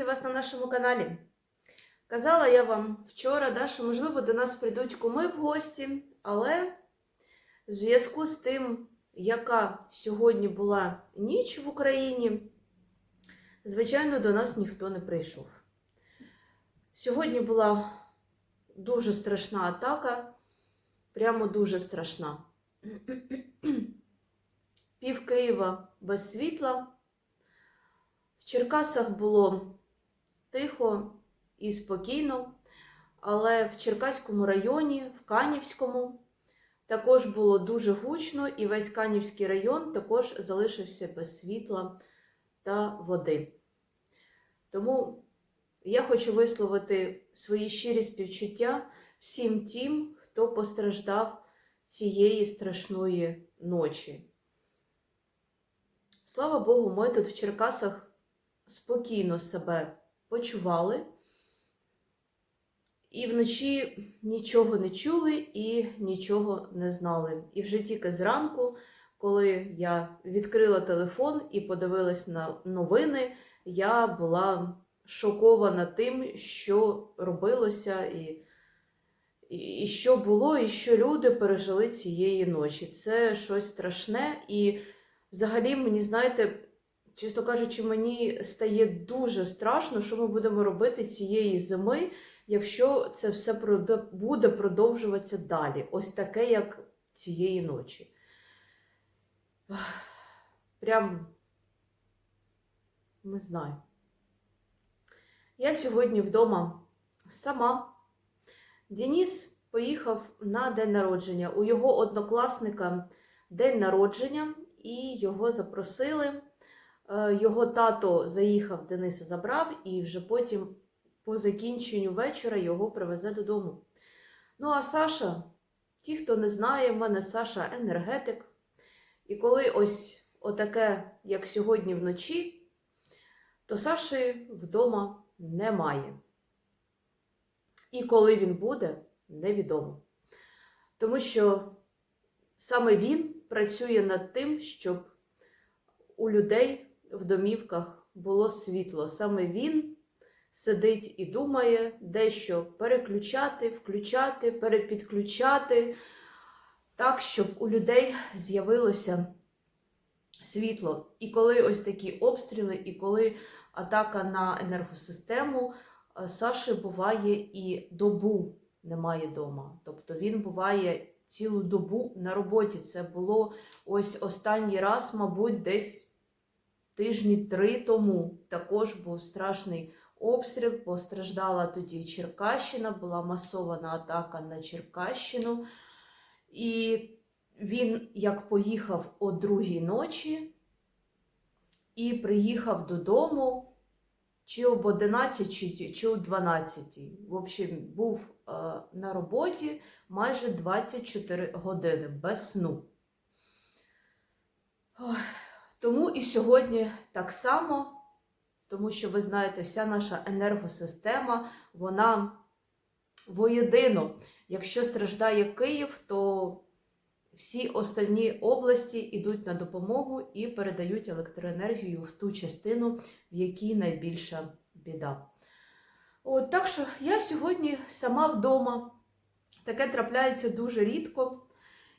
друзі, вас на нашому каналі. Казала я вам вчора, да, що, можливо, до нас прийдуть куми в гості, але в зв'язку з тим, яка сьогодні була ніч в Україні, звичайно, до нас ніхто не прийшов. Сьогодні була дуже страшна атака, прямо дуже страшна. Пів Києва без світла. В Черкасах було тихо і спокійно, але в Черкаському районі, в Канівському, також було дуже гучно, і весь Канівський район також залишився без світла та води. Тому я хочу висловити свої щирі співчуття всім тим, хто постраждав цієї страшної ночі. Слава Богу, ми тут в Черкасах спокійно себе почували. І вночі нічого не чули і нічого не знали. І вже тільки зранку, коли я відкрила телефон і подивилась на новини, я була шокована тим, що робилося, і, і, і що було, і що люди пережили цієї ночі. Це щось страшне. І взагалі, мені знаєте, чесно кажучи, мені стає дуже страшно, що ми будемо робити цієї зими, якщо це все буде продовжуватися далі. Ось таке, як цієї ночі. Прям не знаю. Я сьогодні вдома сама. Деніс поїхав на день народження. У його однокласника день народження, і його запросили. Е, Його тато заїхав, Дениса забрав, і вже потім, по закінченню вечора, його привезе додому. Ну, а Саша, ті, хто не знає, в мене Саша енергетик. І коли ось отаке, як сьогодні вночі, то Саші вдома немає. І коли він буде, невідомо. Тому що саме він працює над тим, щоб у людей в домівках було світло. Саме він сидить і думає, дещо переключати, включати, перепідключати, так, щоб у людей з'явилося світло. І коли ось такі обстріли, і коли атака на енергосистему, е, Саші буває і добу немає вдома. Тобто він буває цілу добу на роботі. Це було ось останній раз, мабуть, десь тижні три тому. Також був страшний обстріл. Постраждала тоді Черкащина, була масована атака на Черкащину. І він як поїхав о другій ночі і приїхав додому чи об 11, чи, чи о 12. В общем, був е, на роботі майже 24 години без сну. Тому і сьогодні так само, тому що ви знаєте, вся наша енергосистема, вона воєдино. Якщо страждає Київ, то всі остальні області йдуть на допомогу і передають електроенергію в ту частину, в якій найбільша біда. От, так що я сьогодні сама вдома. Таке трапляється дуже рідко.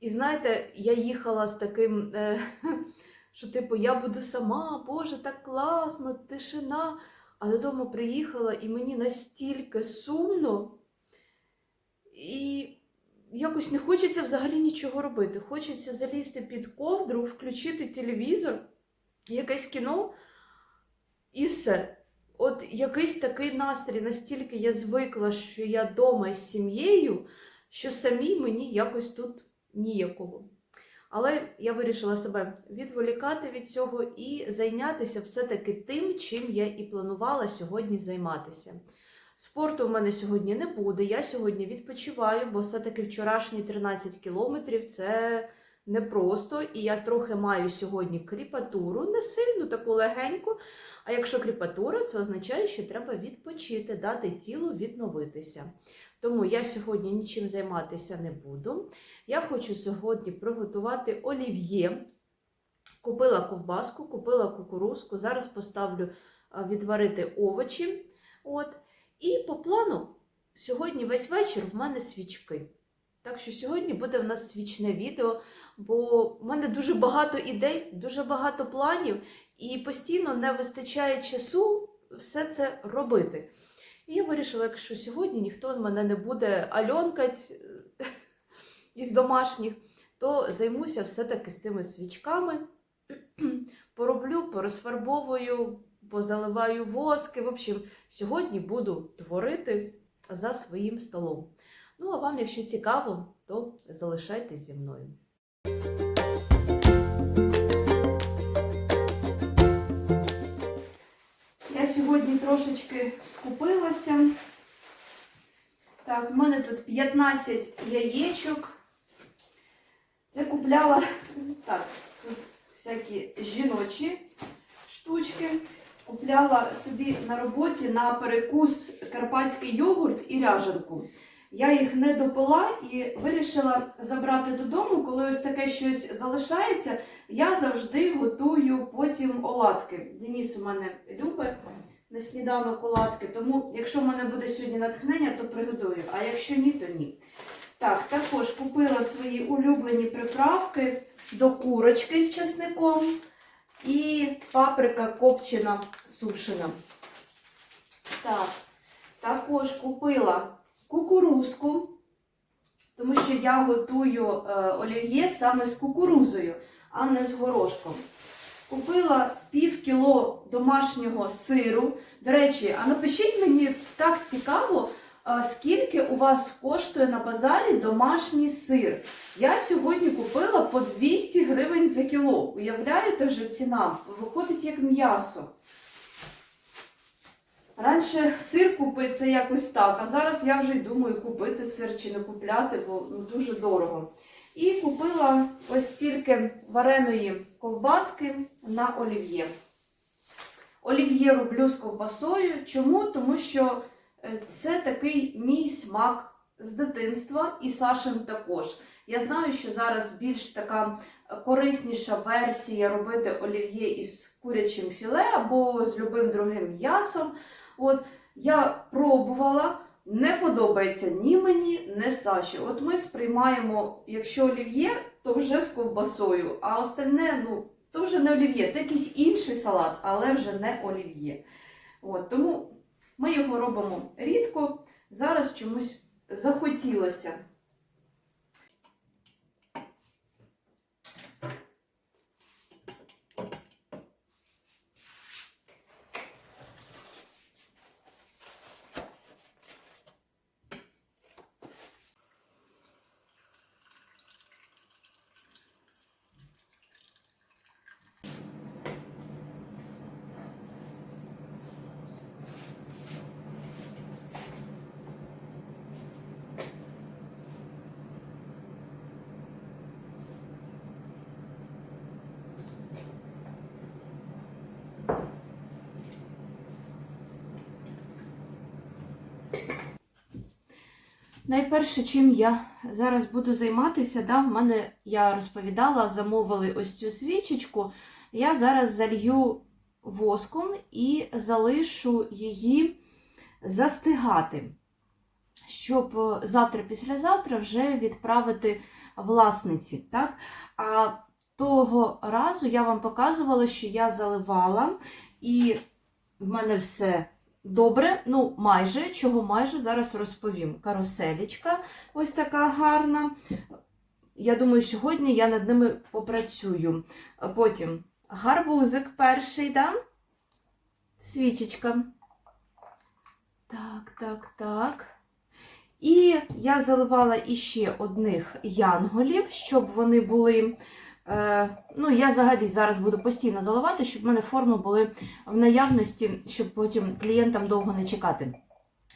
І знаєте, я їхала з таким, е, що типу, я буду сама, Боже, так класно, тишина. А додому приїхала, і мені настільки сумно. І якось не хочеться взагалі нічого робити. Хочеться залізти під ковдру, включити телевізор, якесь кіно і все. От якийсь такий настрій, настільки я звикла, що я вдома з сім'єю, що самі мені якось тут ніякого. Але я вирішила себе відволікати від цього і зайнятися все-таки тим, чим я і планувала сьогодні займатися. Спорту в мене сьогодні не буде. Я сьогодні відпочиваю, бо все-таки вчорашні 13 кілометрів це непросто. І я трохи маю сьогодні кріпатуру, не сильну, таку легеньку. А якщо кріпатура, це означає, що треба відпочити, дати тілу відновитися. Тому я сьогодні нічим займатися не буду. Я хочу сьогодні приготувати олів'є. Купила ковбаску, купила кукурузку. Зараз поставлю відварити овочі. От. І по плану сьогодні весь вечір в мене свічки. Так що сьогодні буде в нас свічне відео, бо в мене дуже багато ідей, дуже багато планів, і постійно не вистачає часу все це робити. І я вирішила, якщо сьогодні ніхто мене не буде альонкать е, із домашніх, то займуся все-таки з цими свічками. Пороблю, порозфарбовую, позаливаю воски. В общем, сьогодні буду творити за своїм столом. Ну, а вам, якщо цікаво, то залишайтесь зі мною. Я сьогодні трошечки скупилася. Так, в мене тут 15 яєчок. Це купляла так, тут всякі жіночі штучки. Купляла собі на роботі на перекус карпатський йогурт і ряжанку. Я їх не допила і вирішила забрати додому. Коли ось таке щось залишається, я завжди готую потім оладки. Деніс у мене любить на сніданок оладки, тому якщо в мене буде сьогодні натхнення, то приготую. А якщо ні, то ні. Так, також купила свої улюблені приправки до курочки з чесником і паприка копчена сушена. Так, також купила кукурузку, тому що я готую е, олів'є саме з кукурузою, а не з горошком. Купила пів кіло домашнього сиру. До речі, а напишіть мені так цікаво, а скільки у вас коштує на базарі домашній сир. Я сьогодні купила по 200 гривень за кіло. Уявляєте вже ціна? Виходить як м'ясо. Раніше сир купити це якось так, а зараз я вже й думаю, купити сир чи не купляти, бо ну, дуже дорого. І купила ось стільки вареної ковбаски на олів'є. Олів'є роблю з ковбасою. Чому? Тому що е, це такий мій смак з дитинства і Сашин також. Я знаю, що зараз більш така корисніша версія робити олів'є із курячим філе або з любим другим м'ясом. От я пробувала, не подобається ні мені, ні Саші. От ми сприймаємо, якщо олів'є, то вже з ковбасою, а остальне, ну, то вже не олів'є, то якийсь інший салат, але вже не олів'є. От, тому ми його робимо рідко. Зараз чомусь захотілося. Найперше, чим я зараз буду займатися, да, в мене я розповідала, замовили ось цю свічечку. Я зараз залью воском і залишу її застигати, щоб завтра-післязавтра вже відправити власниці. Так? А того разу я вам показувала, що я заливала, і в мене все Добре, ну майже, чого майже зараз розповім. Каруселечка ось така гарна. Я думаю, сьогодні я над ними попрацюю. Потім гарбузик перший, да? свічечка. Так, так, так. І я заливала іще одних янголів, щоб вони були. Е, ну, я взагалі зараз буду постійно заливати, щоб в мене форми були в наявності, щоб потім клієнтам довго не чекати.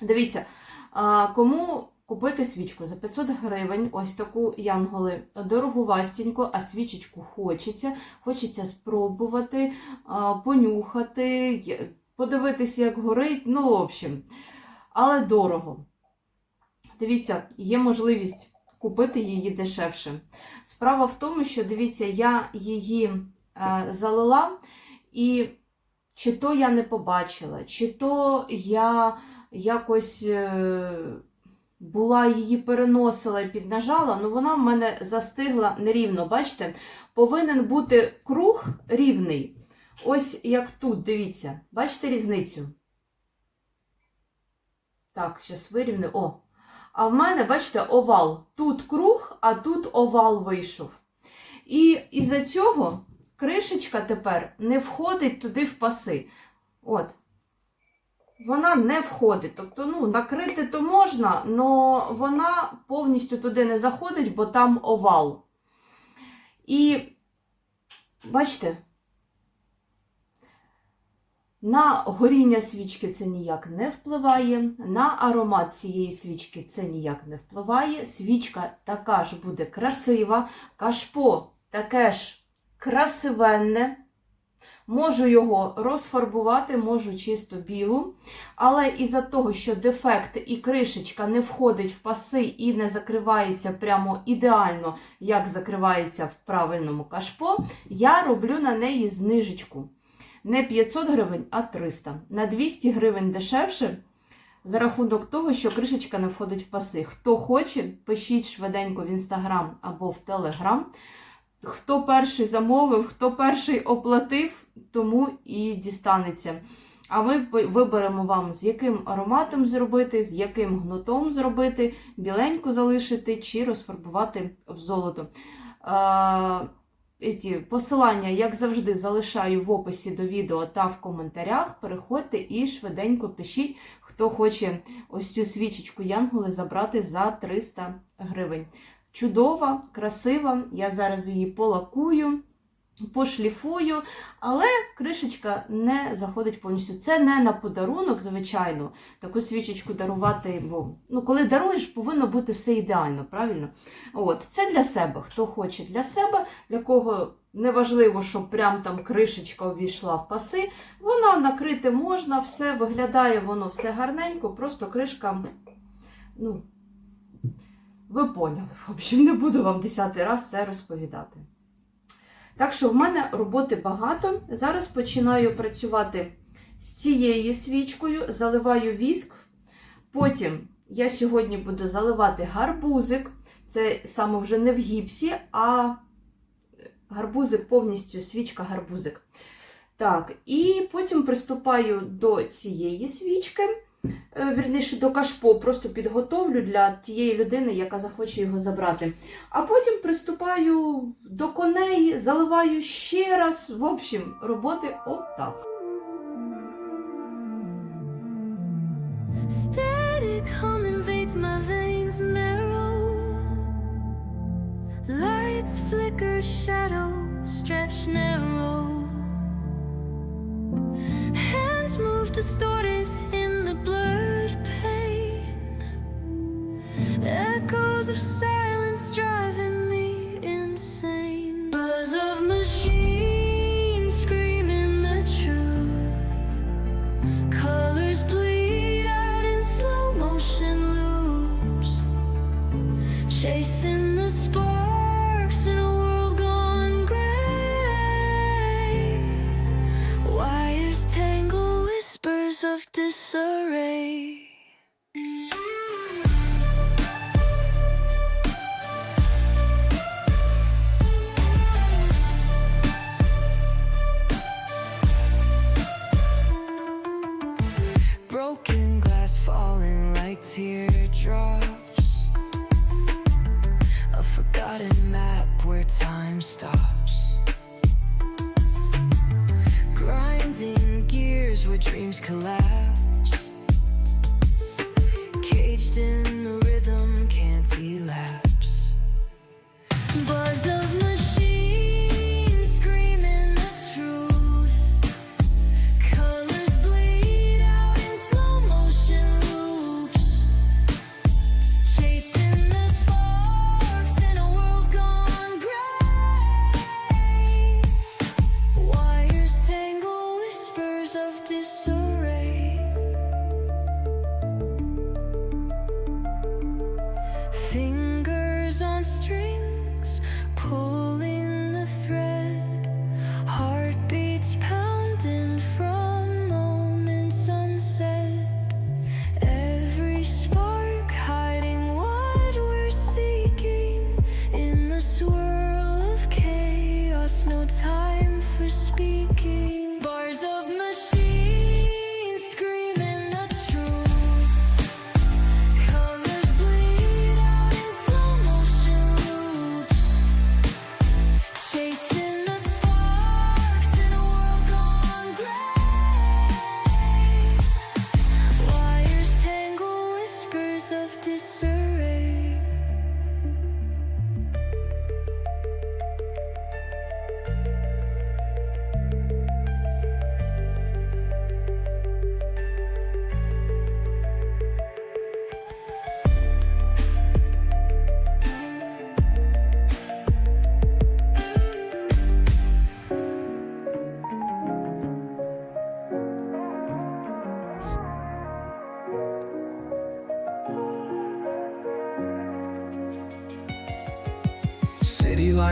Дивіться, а, кому купити свічку за 500 гривень, ось таку янголи, дороговастенько, а свічечку хочеться. Хочеться спробувати, а, понюхати, подивитися, як горить. Ну, в общем, але дорого. Дивіться, є можливість купити її дешевше. Справа в тому, що дивіться, я її е, залила, і чи то я не побачила, чи то я якось е, була її переносила і піднажала, ну вона в мене застигла нерівно. Бачите, повинен бути круг рівний. Ось як тут, дивіться, бачите різницю? Так, зараз вирівню. О. А в мене, бачите, овал. Тут круг, а тут овал вийшов. І із-за цього кришечка тепер не входить туди в паси. От. Вона не входить. Тобто, ну, накрити то можна, але вона повністю туди не заходить, бо там овал. І бачите, на горіння свічки це ніяк не впливає, на аромат цієї свічки це ніяк не впливає. Свічка така ж буде красива, кашпо таке ж красивенне. Можу його розфарбувати, можу чисто білу. Але із-за того, що дефект і кришечка не входить в паси і не закривається прямо ідеально, як закривається в правильному кашпо, я роблю на неї знижечку. Не 500 гривень, а 300. На 200 гривень дешевше за рахунок того, що кришечка не входить в паси. Хто хоче, пишіть швиденько в інстаграм або в телеграм. Хто перший замовив, хто перший оплатив, тому і дістанеться. А ми виберемо вам, з яким ароматом зробити, з яким гнотом зробити, біленьку залишити чи розфарбувати в золото. Ті посилання, як завжди, залишаю в описі до відео та в коментарях. Переходьте і швиденько пишіть, хто хоче ось цю свічечку Янголи забрати за 300 гривень. Чудова, красива. Я зараз її полакую, пошліфую, але кришечка не заходить повністю. Це не на подарунок, звичайно, таку свічечку дарувати. Бо ну, коли даруєш, повинно бути все ідеально, правильно? От, Це для себе. Хто хоче для себе, для кого. Неважливо, щоб прям там кришечка увійшла в паси. Вона накрити можна, все виглядає воно все гарненько, просто кришка, ну, ви поняли, в общем, не буду вам десятий раз це розповідати. Так що в мене роботи багато. Зараз починаю працювати з цією свічкою, заливаю віск. Потім я сьогодні буду заливати гарбузик. Це саме вже не в гіпсі, а гарбузик повністю свічка гарбузик. Так, і потім приступаю до цієї свічки. Е, вірніше до кашпо, просто підготовлю для тієї людини, яка захоче його забрати. А потім приступаю до коней, заливаю ще раз. В общем, роботи отак. Static hum. Lights flicker, shadows stretch narrow. say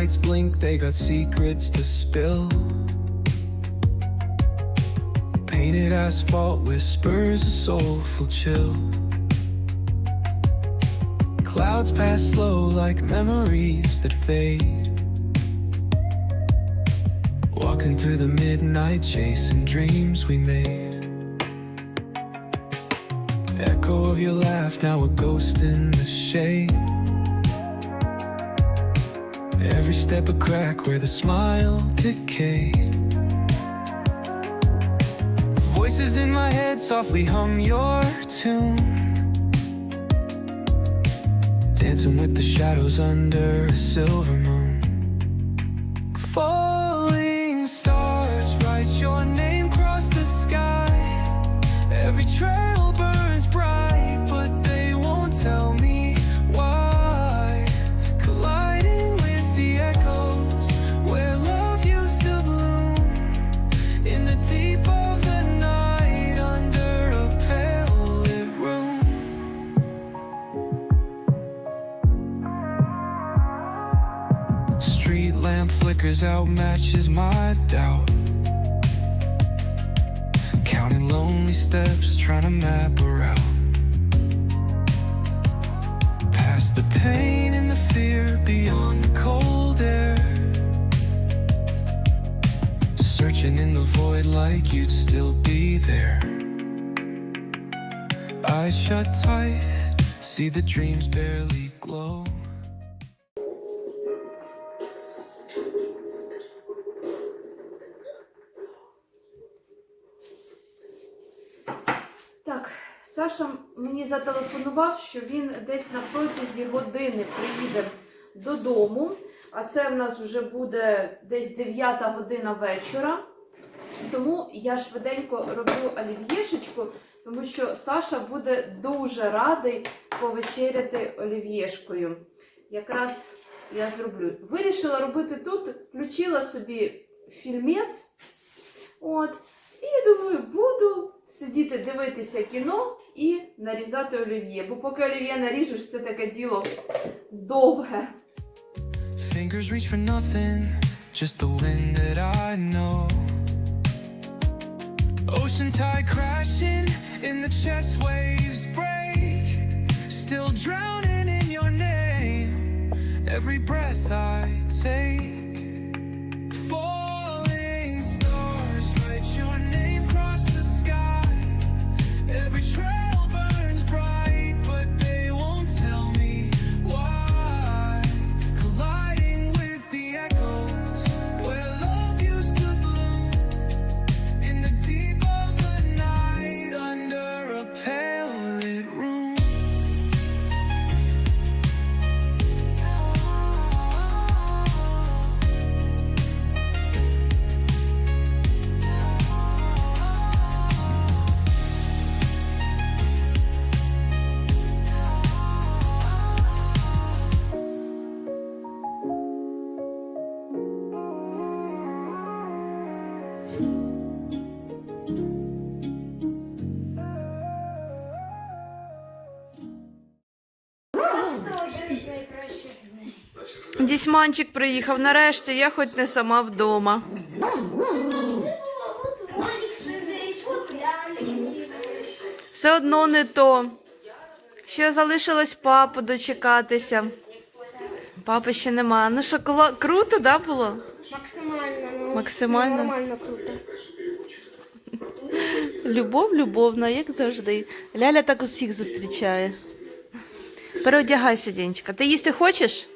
lights blink, they got secrets to spill. Painted asphalt whispers a soulful chill. Clouds pass slow like memories that fade. Walking through the midnight, chasing dreams we made. Echo of your laugh, now a ghost in the shade. Every step a crack where the smile decayed. Voices in my head softly hum your tune. Dancing with the shadows under a silver moon. Flickers out, matches my doubt. Counting lonely steps, trying to map a route. Past the pain and the fear, beyond the cold air. Searching in the void like you'd still be there. Eyes shut tight, see the dreams barely glow. Зателефонував, що він десь на протязі години приїде додому. А це в нас вже буде десь 9 година вечора. Тому я швиденько роблю олів'єшечку, тому що Саша буде дуже радий повечеряти олів'єшкою. Якраз я зроблю. Вирішила робити тут, включила собі фільмець. От. І думаю, буду сидіти дивитися кіно і нарізати олів'є. Бо поки олів'є наріжеш, це таке діло довге. Fingers reach for nothing, just the wind that I know. Ocean tide crashing in the chest waves break. Still drowning in your name. Every breath I take. Дісьманчик приїхав нарешті, я хоч не сама вдома. Все одно не то. Ще залишилось папу дочекатися. Папи ще нема. Ну що, круто, да, було? Максимально, ну, Максимально? нормально круто. Любов любовна, як завжди. Ляля так усіх зустрічає. Переодягайся, Дінчика. Ти їсти хочеш?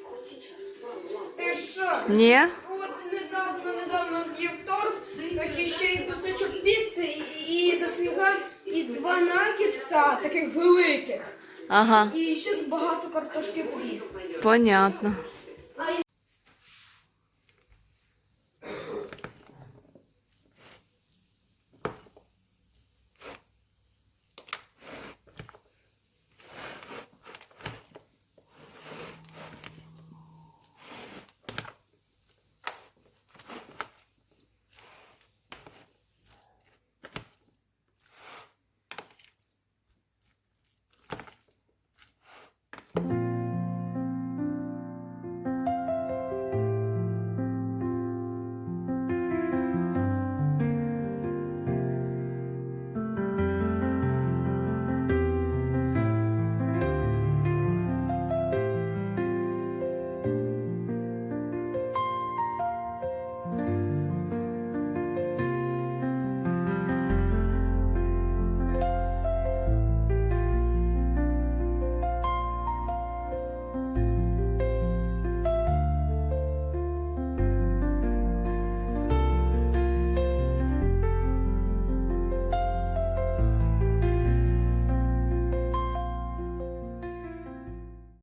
Ні? От недавно, недавно з'їв торт, так і ще й кусочок піци, і, дофіга, і два нагетса таких великих. Ага, І ще багато картошки фрі. понятно.